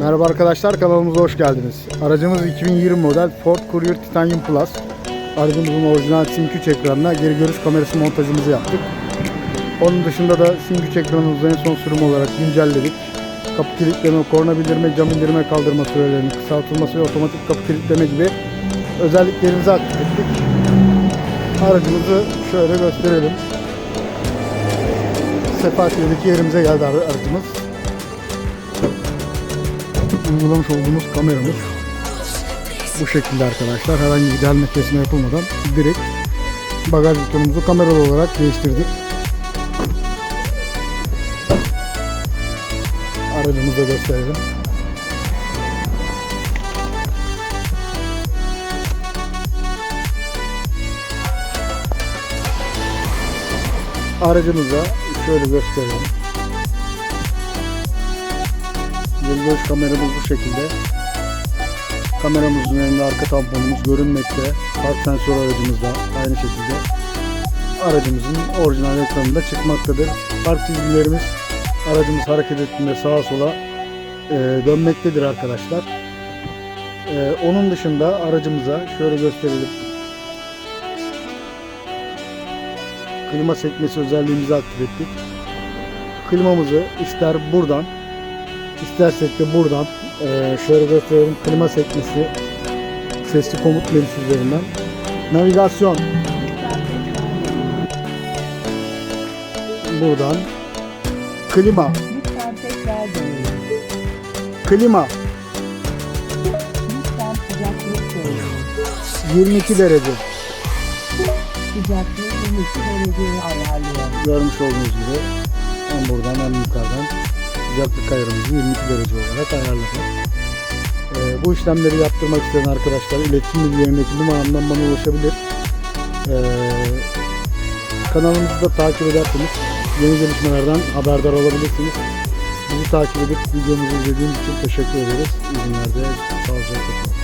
Merhaba arkadaşlar kanalımıza hoş geldiniz. Aracımız 2020 model Ford Courier Titanium Plus. Aracımızın orijinal SIM3 ekranına geri görüş kamerası montajımızı yaptık. Onun dışında da SIM3 ekranımızı en son sürüm olarak güncelledik. Kapı kilitleme, korna bildirme, cam indirme kaldırma sürelerinin kısaltılması ve otomatik kapı kilitleme gibi özelliklerimizi aktif ettik. Aracımızı şöyle gösterelim. Sefaköy'deki yerimize geldi ar- aracımız uygulamış olduğumuz kameramız bu şekilde arkadaşlar. Herhangi bir delme kesme yapılmadan direkt bagaj butonumuzu kameralı olarak değiştirdik. Aracımızı da gösterelim. Aracımıza şöyle gösterelim. Görüş kameramız bu şekilde. Kameramızın önünde arka tamponumuz görünmekte. Park sensör aracımız da aynı şekilde. Aracımızın orijinal ekranında çıkmaktadır. Park çizgilerimiz aracımız hareket ettiğinde sağa sola e, dönmektedir arkadaşlar. E, onun dışında aracımıza şöyle gösterelim. Klima sekmesi özelliğimizi aktif ettik. Klimamızı ister buradan İstersek de buradan eee, şöyle gösterelim klima sekmesi sesli komut menüsü üzerinden navigasyon buradan klima Lütfen tekrar deneyin. klima Lütfen sıcaklık söyleyin. 22 derece Sıcaklığı 22 dereceye ayarlayın. görmüş olduğunuz gibi hem buradan hem yukarıdan sıcaklık ayarımızı 22 derece olarak ayarladık. Eee, bu işlemleri yaptırmak isteyen arkadaşlar iletişim bilgilerindeki numaramdan bana ulaşabilir. Eee kanalımızı da takip ederseniz yeni gelişmelerden haberdar olabilirsiniz. Bizi takip edip videomuzu izlediğiniz için teşekkür ederiz. İyi günlerde sağlıcakla kalın.